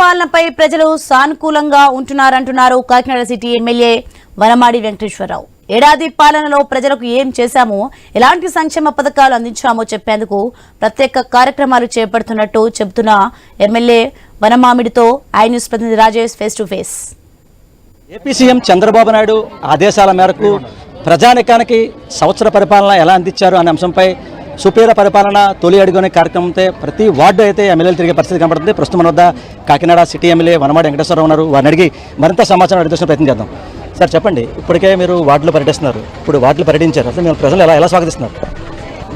పాలనపై ప్రజలు సానుకూలంగా ఉంటున్నారంటున్నారు కాకినాడ సిటీ ఎమ్మెల్యే వనమాడి వెంకటేశ్వరరావు. ఏడాది పాలనలో ప్రజలకు ఏం చేశామో ఎలాంటి సంక్షేమ పథకాలు అందించామో చెప్పేందుకు ప్రత్యేక కార్యక్రమాలు చేపడుతున్నట్టు చెబుతున్న ఎమ్మెల్యే వనమామిడితో ఐ న్యూస్ ప్రతినిధి Rajesh face to face. AP CM Chandrababu Naidu ఆదేశాల మేరకు ప్రజానికానికి సంవత్సర పరిపాలన ఎలా అందించారు అనే అంశంపై సుపీర పరిపాలన తొలి అడుగునే కార్యక్రమంతో ప్రతి వార్డు అయితే ఎమ్మెల్యేలు తిరిగే పరిస్థితి కనబడుతుంది. ప్రస్తుతం మన వద్ద కాకినాడ సిటీ ఎమ్మెల్యే వనమాడి వెంకటేశ్వరరావు ఉన్నారు. వారిని అడిగి మరింత సమాచారం అడిగిన ప్రయత్నం చేద్దాం. సార్ చెప్పండి. ఇప్పటికే మీరు వార్డులు పర్యటిస్తున్నారు. ఇప్పుడు వార్డులు పర్యటించారు. అసలు మేము ప్రజలు ఎలా ఎలా స్వాగతిస్తున్నారు?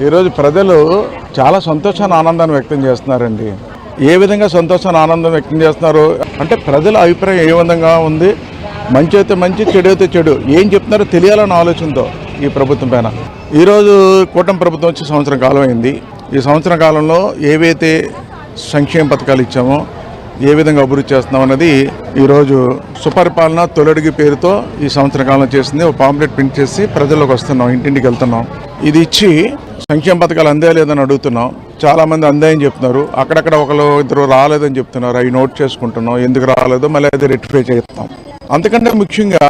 ఈరోజు ప్రజలు చాలా సంతోషాన్ని ఆనందాన్ని వ్యక్తం చేస్తున్నారండి. ఏ విధంగా సంతోషాన్ని ఆనందం వ్యక్తం చేస్తున్నారు? అంటే ప్రజల అభిప్రాయం ఏ విధంగా ఉంది? మంచి అయితే మంచి చెడు అయితే చెడు. ఏం చెప్తున్నారో తెలియాలన్న ఆలోచనతో ఈ ప్రభుత్వం పైన. ఈరోజు కూటమి ప్రభుత్వం వచ్చి సంవత్సరం కాలం అయింది ఈ సంవత్సరం కాలంలో ఏవైతే సంక్షేమ పథకాలు ఇచ్చామో ఏ విధంగా అభివృద్ధి చేస్తున్నాం అన్నది ఈరోజు సుపరిపాలన తొలడిగి పేరుతో ఈ సంవత్సర కాలం చేసింది. ఒక పాంప్లెట్ ప్రింట్ చేసి ప్రజల్లోకి వస్తున్నాం ఇంటింటికి వెళ్తున్నాం. ఇది ఇచ్చి సంక్షేమ పథకాలు అందే లేదని అడుగుతున్నాం. చాలామంది అందాయని చెప్తున్నారు. అక్కడక్కడ ఒకరు ఇద్దరు రాలేదని చెప్తున్నారు. అవి నోట్ చేసుకుంటున్నాం. ఎందుకు రాలేదో మళ్ళీ అది రెక్టిఫై చేస్తాం. అంతకంటే ముఖ్యంగా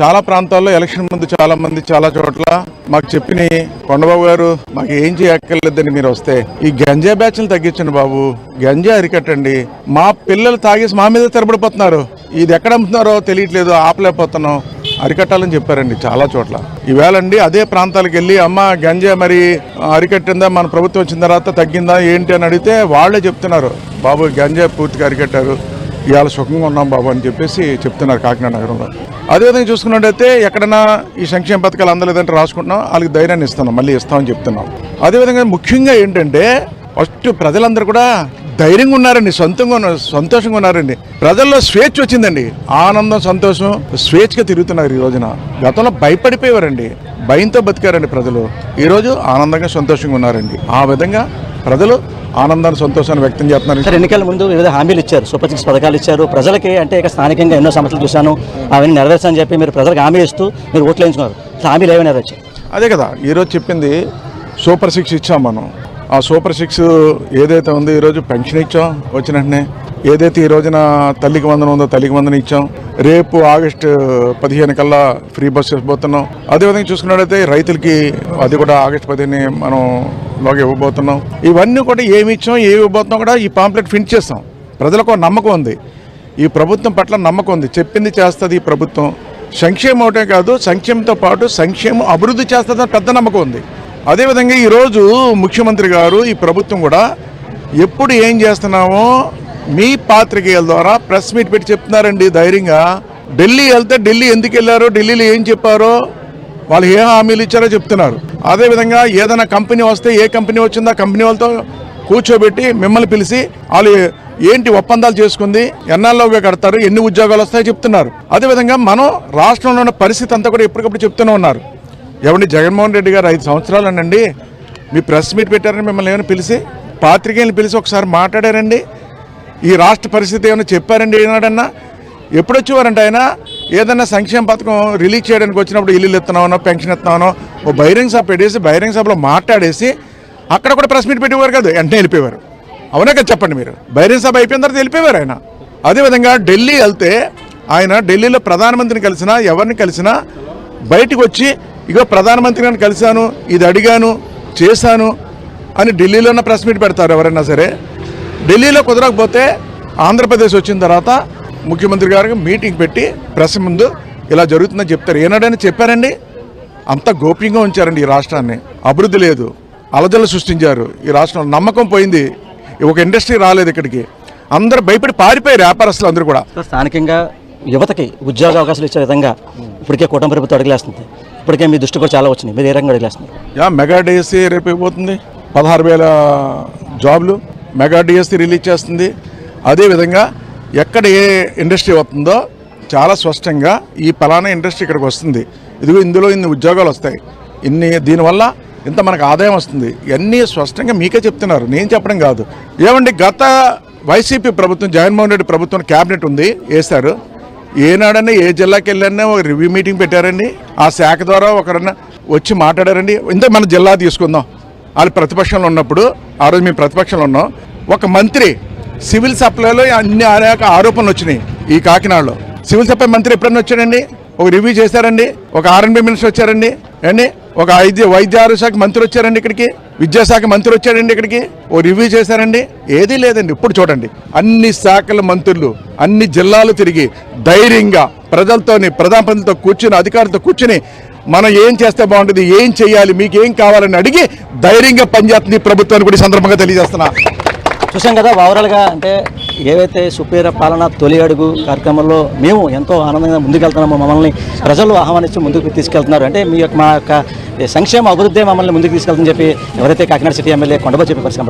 చాలా ప్రాంతాల్లో ఎలక్షన్ ముందు చాలా మంది చాలా చోట్ల మాకు చెప్పిన కొండబాబు గారు మాకు ఏం చేయక్కర్లేదని మీరు వస్తే. ఈ గంజా బ్యాచ్లు తగ్గించండి బాబు. గంజా అరికట్టండి. మా పిల్లలు తాగేసి మా మీద తిరబడిపోతున్నారు. ఇది ఎక్కడ అమ్ముతున్నారో తెలియట్లేదు ఆపలేకపోతున్నాం. అరికట్టాలని చెప్పారండి చాలా చోట్ల. ఈవేళండి అదే ప్రాంతాలకు వెళ్ళి అమ్మ గంజా మరి అరికట్టిందా మన ప్రభుత్వం వచ్చిన తర్వాత తగ్గిందా ఏంటి అని అడిగితే వాళ్ళే చెప్తున్నారు. బాబు గంజా పూర్తిగా అరికట్టారు. ఇవాళ సుఖంగా ఉన్నాం బాబు అని చెప్పేసి చెప్తున్నారు కాకినాడ నగరంలో. అదేవిధంగా చూసుకున్నట్టయితే ఎక్కడైనా ఈ సంక్షేమ పథకాలు అందలేదంటే రాసుకుంటున్నాం వాళ్ళకి ధైర్యాన్ని ఇస్తున్నాం మళ్ళీ ఇస్తామని చెప్తున్నాం. అదేవిధంగా ముఖ్యంగా ఏంటంటే ఫస్ట్ ప్రజలందరూ కూడా ధైర్యంగా ఉన్నారండి సొంతంగా ఉన్నారు సంతోషంగా ఉన్నారండి. ప్రజల్లో స్వేచ్ఛ వచ్చిందండి. ఆనందం సంతోషం స్వేచ్ఛగా తిరుగుతున్నారు ఈ రోజున. గతంలో భయపడిపోయేవారండి. భయంతో బతికారండి ప్రజలు. ఈరోజు ఆనందంగా సంతోషంగా ఉన్నారండి. ఆ విధంగా ప్రజలు ఆనందాన్ని సంతోషాన్ని వ్యక్తం చేస్తున్నారు. సార్ ఎన్నికల ముందు వివిధ హామీలు ఇచ్చారు. సూపర్ సిక్స్ పథకాలు ఇచ్చారు. ప్రజలకి అంటే ఇక స్థానికంగా ఎన్నో సమస్యలు చూశాను. అవన్నీ నెరవేర్చని చెప్పి మీరు ప్రజలకు హామీ ఇస్తూ మీరు ఓట్లు వేయించుకున్నారు. హామీలు ఏమైనా నెరవేర్చారు అదే కదా ఈరోజు చెప్పింది సూపర్ సిక్స్ ఇచ్చాం మనం. ఆ సూపర్ సిక్స్ ఏదైతే ఉందో ఈరోజు పెన్షన్ ఇచ్చాం వచ్చిన వెంటనే. ఏదైతే ఈ రోజున తల్లికి వందనం ఉందో తల్లికి వందనం ఇచ్చాం. రేపు ఆగస్టు పదిహేను కల్లా ఫ్రీ బస్ పోతున్నాం అదేవిధంగా చూసుకున్నట్టయితే రైతులకి అది కూడా ఆగస్టు పదిహేను మనం లోగా ఇవ్వబోతున్నాం. ఇవన్నీ కూడా ఏమి ఇచ్చాం ఏమి ఇవ్వబోతున్నాం కూడా ఈ పాంప్లెట్ ఫిన్ చేస్తాం. ప్రజలకు నమ్మకం ఉంది. ఈ ప్రభుత్వం పట్ల నమ్మకం ఉంది. చెప్పింది చేస్తుంది ఈ ప్రభుత్వం. సంక్షేమం ఒకటే కాదు సంక్షేమంతో పాటు సంక్షేమం అభివృద్ధి చేస్తుందని పెద్ద నమ్మకం ఉంది. అదేవిధంగా ఈరోజు ముఖ్యమంత్రి గారు ఈ ప్రభుత్వం కూడా ఎప్పుడు ఏం చేస్తున్నామో మీ పాత్రికేయుల ద్వారా ప్రెస్ మీట్ పెట్టి చెప్తున్నారండి ధైర్యంగా. ఢిల్లీ వెళ్తే ఢిల్లీ ఎందుకు వెళ్ళారో ఢిల్లీలో ఏం చెప్పారో వాళ్ళు ఏ హామీలు ఇచ్చారో చెప్తున్నారు. అదేవిధంగా ఏదైనా కంపెనీ వస్తే ఏ కంపెనీ వచ్చిందో కంపెనీ వాళ్ళతో కూర్చోబెట్టి మిమ్మల్ని పిలిచి వాళ్ళు ఏంటి ఒప్పందాలు చేసుకుంది ఎన్నాళ్ళలోగా కడతారు ఎన్ని ఉద్యోగాలు వస్తాయో చెప్తున్నారు. అదేవిధంగా మనం రాష్ట్రంలో ఉన్న పరిస్థితి అంతా కూడా ఎప్పటికప్పుడు చెప్తూనే ఉన్నారు. ఎవరిని జగన్మోహన్ రెడ్డి గారు ఐదు సంవత్సరాలనండి మీ ప్రెస్ మీట్ పెట్టారని మిమ్మల్ని ఏమైనా పిలిచి పాత్రికేయులు పిలిచి ఒకసారి మాట్లాడారండి. ఈ రాష్ట్ర పరిస్థితి ఏమైనా చెప్పారండి ఏనాడన్నా? ఎప్పుడొచ్చేవారంటే ఆయన? ఏదన్నా సంక్షేమ పథకం రిలీజ్ చేయడానికి వచ్చినప్పుడు ఇల్లు ఎత్తున్నామనో పెన్షన్ ఎత్తున్నామనో ఓ బహిరంగ సభ పెట్టేసి బహిరంగ సభలో మాట్లాడేసి అక్కడ కూడా ప్రెస్ మీట్ పెట్టేవారు కాదు వెంటనే వెళ్ళిపోయేవారు. అవునా కదా చెప్పండి మీరు? బహిరంగ సభ అయిపోయిన తర్వాత వెళ్ళిపోయారు ఆయన. అదేవిధంగా ఢిల్లీ వెళ్తే ఆయన ఢిల్లీలో ప్రధానమంత్రిని కలిసినా ఎవరిని కలిసినా బయటకు వచ్చి ఇగో ప్రధానమంత్రి గారిని కలిశాను ఇది అడిగాను చేశాను అని ఢిల్లీలోనే ప్రెస్ మీట్ పెడతారు ఎవరైనా సరే. ఢిల్లీలో కుదరకపోతే ఆంధ్రప్రదేశ్ వచ్చిన తర్వాత ముఖ్యమంత్రి గారికి మీటింగ్ పెట్టి ప్రెస్ ముందు ఇలా జరుగుతుందని చెప్తారు. ఏనాడని చెప్పారండి? అంత గోప్యంగా ఉంచారండి ఈ రాష్ట్రాన్ని. అభివృద్ధి లేదు. అలజలు సృష్టించారు. ఈ రాష్ట్రంలో నమ్మకం పోయింది. ఒక ఇండస్ట్రీ రాలేదు ఇక్కడికి. అందరూ భయపడి పారిపోయారు వ్యాపారస్తులు అందరూ కూడా. స్థానికంగా యువతకి ఉద్యోగ అవకాశాలు ఇచ్చే విధంగా ఇప్పటికే కూటమి ప్రభుత్వం అడుగులేస్తుంది. ఇప్పటికే మీ దృష్టి కూడా చాలా వచ్చినాయి మీరు ఏ రకంగా అడుగులేస్తున్నారు? యా మెగా డిఎస్సి రేపు అయిపోతుంది పదహారు వేల జాబ్లు మెగా డిఎస్సి రిలీజ్ చేస్తుంది. అదేవిధంగా ఎక్కడ ఏ ఇండస్ట్రీ వస్తుందో చాలా స్పష్టంగా ఈ ఫలానా ఇండస్ట్రీ ఇక్కడికి వస్తుంది. ఇదిగో ఇందులో ఇన్ని ఉద్యోగాలు వస్తాయి. ఇన్ని దీనివల్ల ఇంత మనకు ఆదాయం వస్తుంది. ఇవన్నీ స్పష్టంగా మీకే చెప్తున్నారు. నేను చెప్పడం కాదు. ఏమండి గత వైసీపీ ప్రభుత్వం జగన్మోహన్ రెడ్డి ప్రభుత్వం క్యాబినెట్ ఉంది వేశారు. ఏనాడన్నా ఏ జిల్లాకి వెళ్ళారన్నా ఒక రివ్యూ మీటింగ్ పెట్టారండి. ఆ శాఖ ద్వారా ఒకరన్నా వచ్చి మాట్లాడారండి. ఇంత మన జిల్లా తీసుకుందాం. వాళ్ళు ప్రతిపక్షంలో ఉన్నప్పుడు ఆ రోజు మేము ప్రతిపక్షంలో ఉన్నాం. ఒక మంత్రి సివిల్ సప్లైలో అన్ని అనేక ఆరోపణలు వచ్చినాయి ఈ కాకినాడలో. సివిల్ సప్లై మంత్రి ఎప్పుడన్నా వచ్చాడండి? ఒక రివ్యూ చేశారండి? ఒక ఆర్ఎన్బి మినిస్టర్ వచ్చారండి? అండి ఒక వైద్య వైద్య ఆరోగ్య శాఖ మంత్రి వచ్చారండి ఇక్కడికి? విద్యాశాఖ మంత్రి వచ్చాడండి ఇక్కడికి? ఓ రివ్యూ చేశారండి? ఏదీ లేదండి ఇప్పుడు చూడండి. అన్ని శాఖల మంత్రులు అన్ని జిల్లాలు తిరిగి ధైర్యంగా ప్రజలతోని ప్రధాన ప్రజలతో కూర్చుని అధికారులతో కూర్చుని మనం ఏం చేస్తే బాగుంటుంది ఏం చేయాలి మీకు ఏం కావాలని అడిగి ధైర్యంగా పనిచేస్తుంది ప్రభుత్వాన్ని కూడా సందర్భంగా తెలియజేస్తున్నా. చూసాం కదా ఓవరాల్గా అంటే ఏవైతే సుప్రీర పాలన తొలి అడుగు కార్యక్రమంలో మేము ఎంతో ఆనందంగా ముందుకెళ్తున్నామో మమ్మల్ని ప్రజలు ఆహ్వానించి ముందుకు తీసుకెళ్తున్నారు. అంటే మీ యొక్క మా యొక్క సంక్షేమ అభివృద్ధి మమ్మల్ని ముందుకు తీసుకెళ్తుందని చెప్పి ఎవరైతే కాకినాడ సిటీ ఎమ్మెల్యే కొండబో చెప్పి పరిశ్రమ